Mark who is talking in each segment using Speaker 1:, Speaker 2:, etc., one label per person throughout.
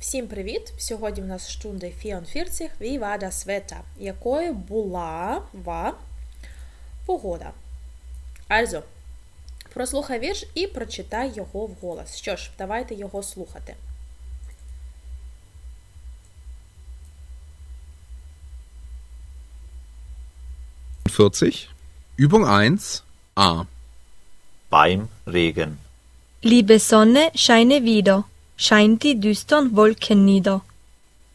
Speaker 1: Всім привіт! Сьогодні в нас штунди 44 Wie war das Якою була ва погода? Also, прослухай вірш і прочитай його вголос. Що ж, давайте його слухати.
Speaker 2: Übung 1 a.
Speaker 3: beim Regen.
Speaker 4: Liebe Sonne, scheine wieder, scheint die düstern Wolken nieder.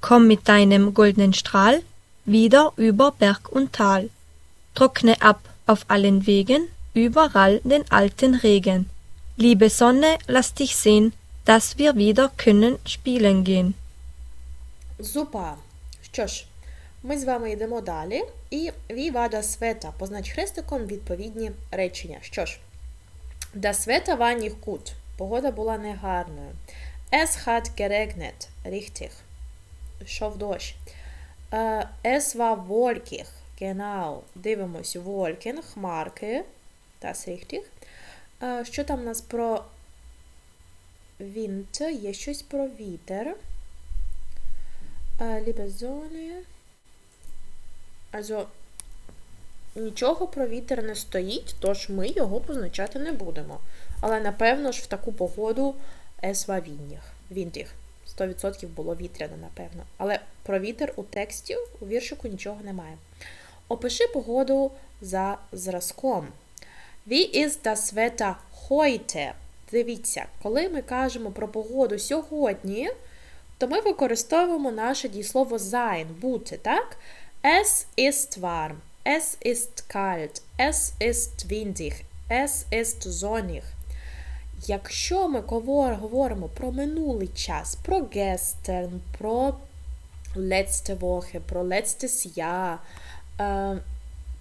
Speaker 4: Komm mit deinem goldenen Strahl wieder über Berg und Tal. Trockne ab auf allen Wegen, überall den alten Regen. Liebe Sonne, lass dich sehen, dass wir wieder können spielen gehen.
Speaker 1: Зупа. Що ж, ми з вами йдемо далі. І Wie war das Wetter? Познач хрестиком відповідні речення. Що ж, Das Wetter war nicht gut. Погода була негарною. Es hat geregnet. Richtig. Йшов дощ. Е, Es war wolkig. Genau. Дивимось. Wolken, хмарки. Das richtig. Що там у нас про Wind? Є щось про вітер. Liebe Sonne. Also, нічого про вітер не стоїть, тож ми його позначати не будемо. Але напевно ж в таку погоду windig. Windig. 100% було вітряно, напевно. Але про вітер у тексті у віршику нічого немає. Опиши погоду за зразком. Wie ist das Wetter heute? Дивіться, коли ми кажемо про погоду сьогодні, то ми використовуємо наше дієслово sein, бути, так? Es ist warm, es ist kalt, es ist windig, es ist sonnig. Якщо ми говоримо про минулий час, про gestern, про letzte Woche, про letztes Jahr, е,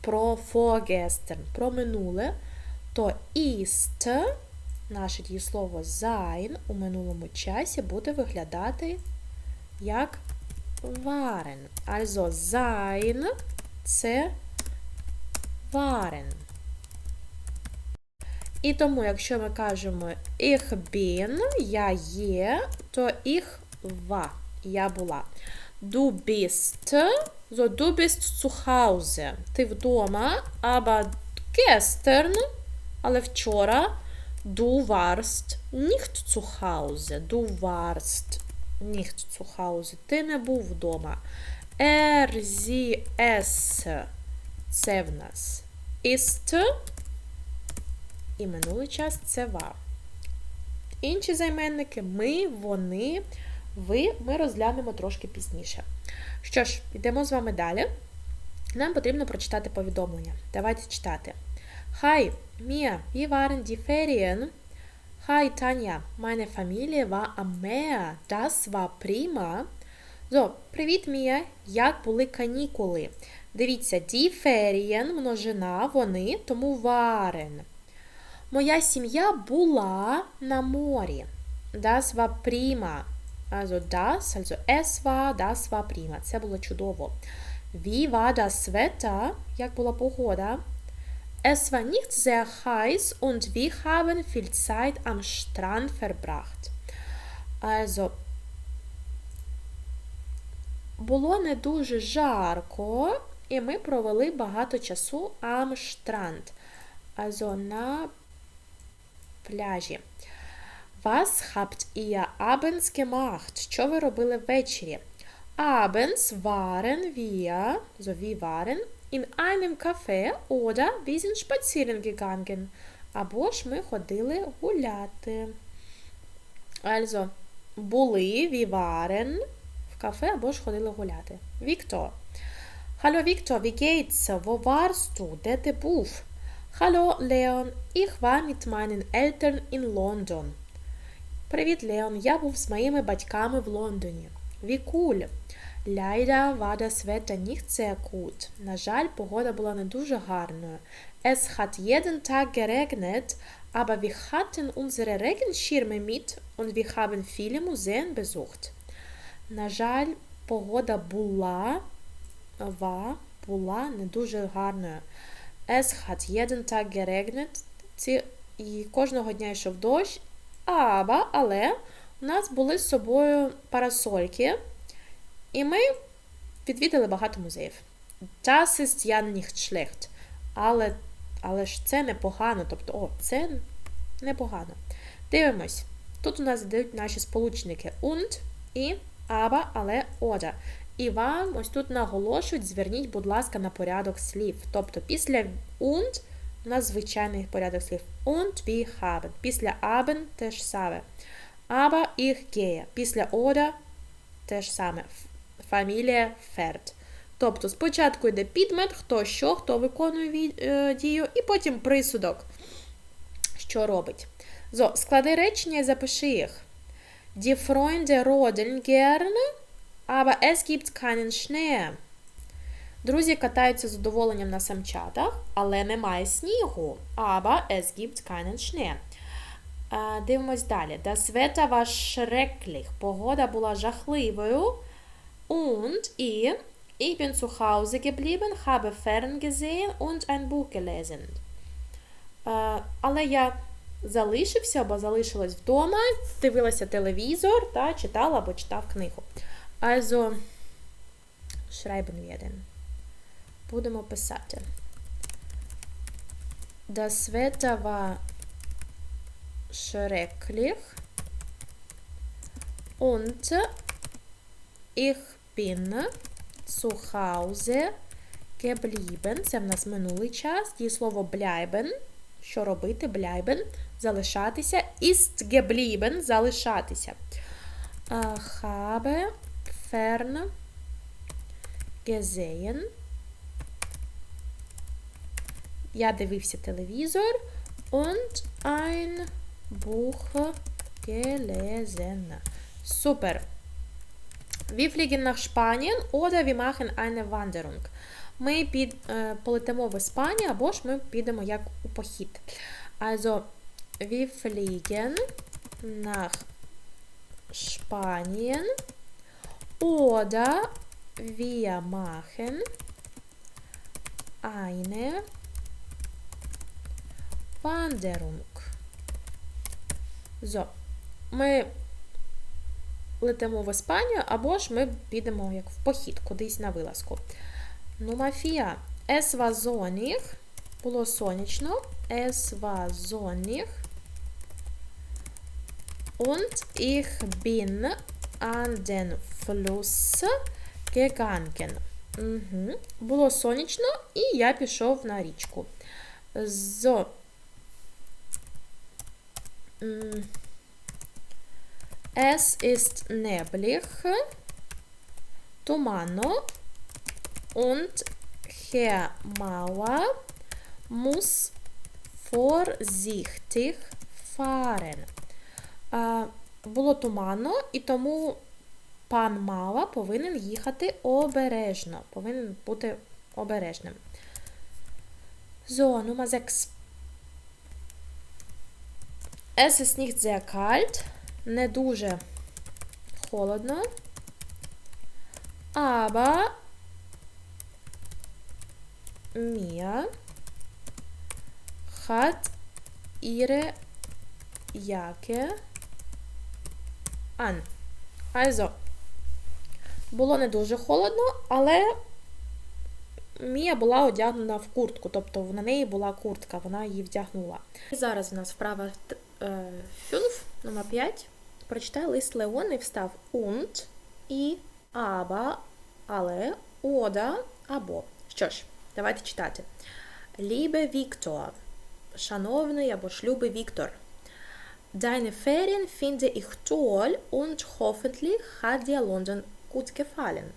Speaker 1: про vorgestern, про минуле, то ist, наше дієслово sein у минулому часі буде виглядати як waren. Also sein це waren. І тому, якщо ми кажемо ich bin, я є, то ich war, я була. Du bist, so du bist zu Hause. Ти вдома, aber gestern, але вчора, du warst nicht zu Hause. Du warst nicht zu Hause. Ти не був вдома. Er, sie, es. Це в нас ist. І минулий час це war. Інші займенники ми, вони, ви ми розглянемо трошки пізніше. Що ж, йдемо з вами далі. Нам потрібно прочитати повідомлення. Давайте читати. Hi, Mia, wie waren die Ferien? Hi, Tanja, meine Familie war am Meer. Das war prima. So, привіт, Мія. Як були канікули? Дивіться, die Ferien, множина, вони, тому waren. Моя сім'я була на морі. Das war prima. Also das, also es war, das war prima. Це було чудово. Wie war das Wetter? Як була погода? Es war nicht sehr heiß und wir haben viel Zeit am Strand verbracht. Also, було не дуже жарко, і ми провели багато часу am Strand. Also на пляжі. Was habt ihr abends gemacht? Що ви робили ввечері? Abends waren wir, so wie waren, in einem Café oder wir sind spazieren gegangen. Або ж ми ходили гуляти. Also, були, wir waren в кафе або ж ходили гуляти. Віктор. Hallo Victor, wie geht's? Wo warst du? Де ти був? Hallo Leon, ich war mit meinen Eltern in London. Привіт, Леон. Я був з моїми батьками в Лондоні. Вікуль. Leider war das Wetter nicht sehr gut. На жаль, погода була не дуже гарною. Es hat jeden Tag geregnet, aber wir hatten unsere Regenschirme mit und wir haben viele Museen besucht. На жаль, погода була, ва, була не дуже гарною. Es hat jeden Tag geregnet. Ці, і кожного дня йшов дощ, aber, але У нас були з собою парасольки, і ми відвідали багато музеїв. Das ist ja nicht schlecht. Але, але ж це непогано. Тобто, о, це непогано. Дивимось. Тут у нас йдуть наші сполучники und і aber, але oder. І вам ось тут наголошують, зверніть, будь ласка, на порядок слів. Тобто після und у нас звичайний порядок слів. Und wir haben. Після haben те ж саме. Aber ich gehe. Після oder те ж саме. Фамілія ферд. Тобто спочатку йде підмет, хто що, хто виконує е, дію, і потім присудок, що робить. Зо, склади речення і запиши їх. Die Freunde rodeln gerne, aber es gibt keinen Schnee. Друзі катаються з задоволенням на самчатах, але немає снігу. Aber es gibt keinen Schnee. Дивимось далі. Das Wetter war schrecklich. Погода була жахливою. Und і ich bin zu Hause geblieben, habe fern gesehen und ein Buch gelesen. Але я залишився або залишилась вдома, дивилася телевізор та читала або читав книгу. Also, schreiben werden. Будемо писати. Das Wetter war schrecklich und ich bin zu Hause geblieben. Це в нас минулий час. Дієслово bleiben. Що робити? Bleiben. Залишатися. Ist geblieben. Залишатися. Äh, habe fern gesehen. Я дивився телевізор und ein Buch gelesen. Super. Wir fliegen nach Spanien oder wir machen eine Wanderung. Ми під, е, полетимо в Іспанію або ж ми підемо як у похід. Also, wir fliegen nach Spanien oder wir machen eine Wanderung. So. Ми летимо в Іспанію, або ж ми підемо як в похід, кудись на вилазку. Ну, Мафія. Es war sonnig. Було сонячно. Es war sonnig. Und ich bin an den Fluss gegangen. Угу. Було сонячно, і я пішов на річку. So. М. Es ist neblig, туманно, und Herr Mauer muss vorsichtig fahren. Було туманно, і тому пан Мава повинен їхати обережно, повинен бути обережним. So, Nummer 6. Es ist не дуже холодно. Aber Mia hat ihre Jacke an. Also, було не дуже холодно, але Мія була одягнена в куртку, тобто на неї була куртка, вона її вдягнула. І зараз у нас вправа 5, номер 5. Прочитай лист Леон і встав und і аба, але, ода або. Що ж, давайте читати. Лібе Віктор. Шановний або шлюбий Віктор. Deine Ferien finde ich toll und hoffentlich hat dir London gut gefallen.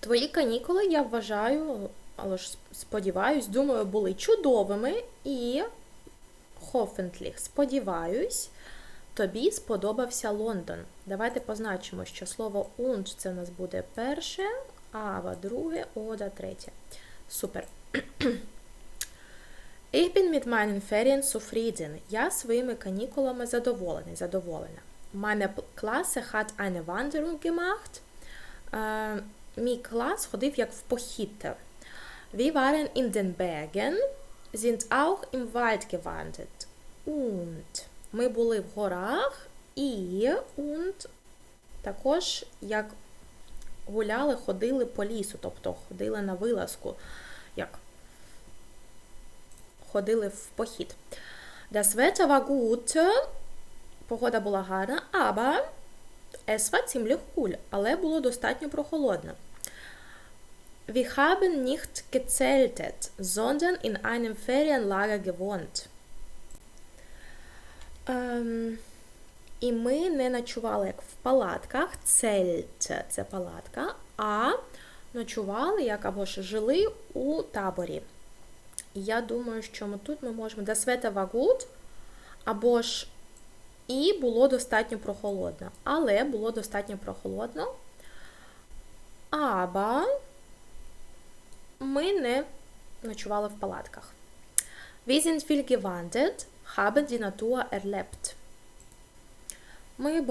Speaker 1: Твої канікули, я вважаю, але ж сподіваюсь, думаю, були чудовими і hoffentlich, сподіваюсь, тобі сподобався Лондон. Давайте позначимо, що слово und це у нас буде перше, ава друге, ода третє. Супер. Ich bin mit meinen Ferien zufrieden. Я своїми канікулами задоволений, задоволена. Meine Klasse hat eine Wanderung gemacht. Мій клас ходив як в похід. Wir waren in den Bergen, sind auch im Wald gewandert. Und ми були в горах і und також як гуляли, ходили по лісу, тобто ходили на вилазку, як ходили в похід. Das Wetter war gut, погода була гарна, aber es war ziemlich cool, але було достатньо прохолодно. Wir haben nicht gezeltet, sondern in einem Ferienlager gewohnt. Ем, і ми не ночували як в палатках, цельт це палатка, а ночували як або ж жили у таборі. І я думаю, що ми тут ми можемо Wetter war або ж і було достатньо прохолодно. Але було достатньо прохолодно. Аба ми не ночували в палатках. Wir sind viel gewandert, haben. Ми е,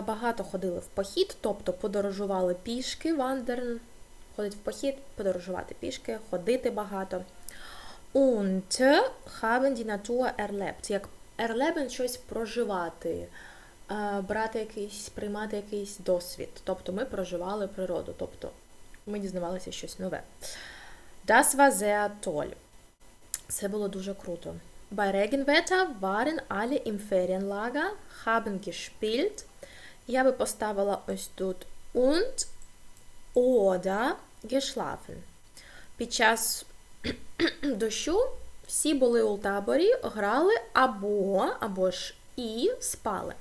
Speaker 1: багато ходили в похід, тобто подорожували пішки, вандерн, ходить в похід, подорожувати пішки, ходити багато. Und haben die Natur erlebt. Як erleben – щось проживати, е, брати якийсь, приймати якийсь досвід. Тобто ми проживали природу, тобто ми дізнавалися щось нове. Das war sehr toll. Це було дуже круто. Bei Regenwetter waren alle im Ferienlager, haben gespielt. Я би поставила ось тут und oder geschlafen. Під час дощу всі були у таборі, грали або, або ж і спали.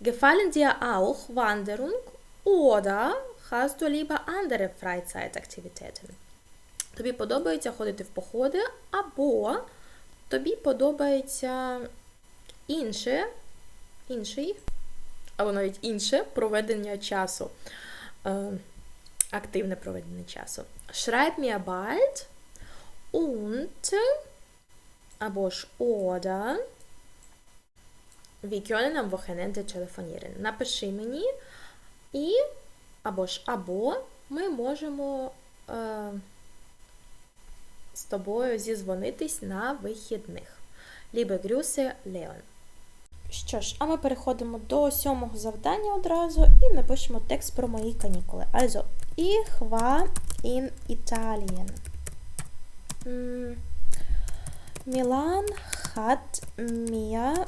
Speaker 1: Gefallen dir auch Wanderung oder hast du lieber andere Freizeitaktivitäten? Тобі подобається ходити в походи, або тобі подобається інше, інший, або навіть інше проведення часу. Е, активне проведення часу. Schreib mir bald und або ж oder wir können am Wochenende telefonieren. Напиши мені і або ж або ми можемо е, з тобою зізвонитись на вихідних. Liebe Grüße, Leon. Що ж, а ми переходимо до сьомого завдання одразу і напишемо текст про мої канікули. Also, ich war in Italien. М, Milan hat mir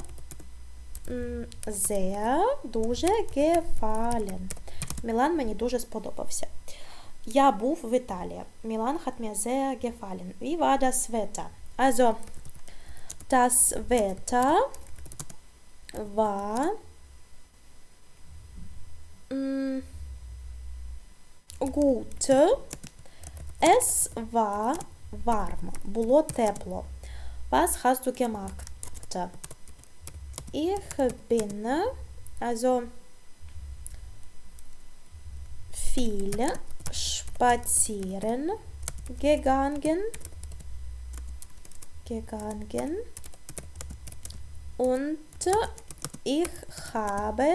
Speaker 1: м, sehr дуже gefallen. Мілан мені дуже сподобався. Я був в Італії. Мілан hat mir sehr gefallen. Wie war das Wetter? Also, das Wetter war mm, gut. Es war warm. Було тепло. Was hast du gemacht? Ich bin also viel spazieren gegangen. Gegangen. Und ich habe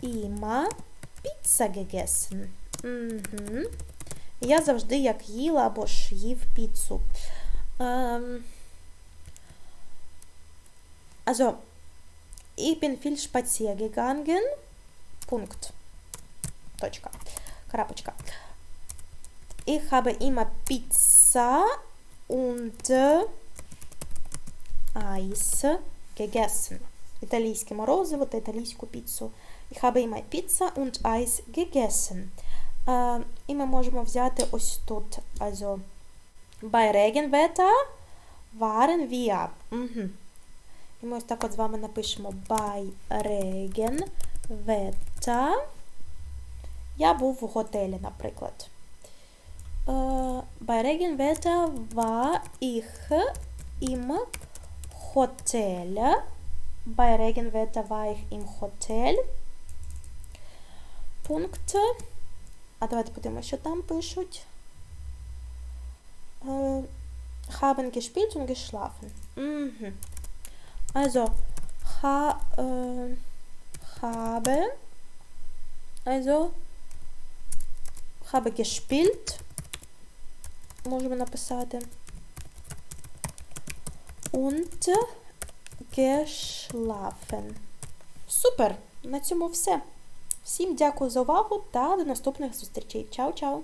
Speaker 1: immer Pizza gegessen. Угу. Я завжди як їла або ж їв піцу. Ем, also, ich bin viel spazieren gegangen. Punkt. Точка. Крапочка. Ich habe immer Pizza und Eis gegessen. Італійське морозиво та італійську піцу. Ich habe immer Pizza und Eis gegessen. Е, і ми можемо взяти ось тут. Also, bei Regenwetter waren wir. Угу. І ми ось так от з вами напишемо bei Regenwetter. Я був в готелі, наприклад. Е, bei Regenwetter war ich im Hotel. Bei Regenwetter war ich im Hotel. Пункт. А давайте подивимося, що там пишуть. Е, haben gespielt und geschlafen. Mhm. Also, ha, äh, habe, also, habe gespielt, можемо написати, und geschlafen. Супер! На цьому все. Всім дякую за увагу та до наступних зустрічей. Чао-чао!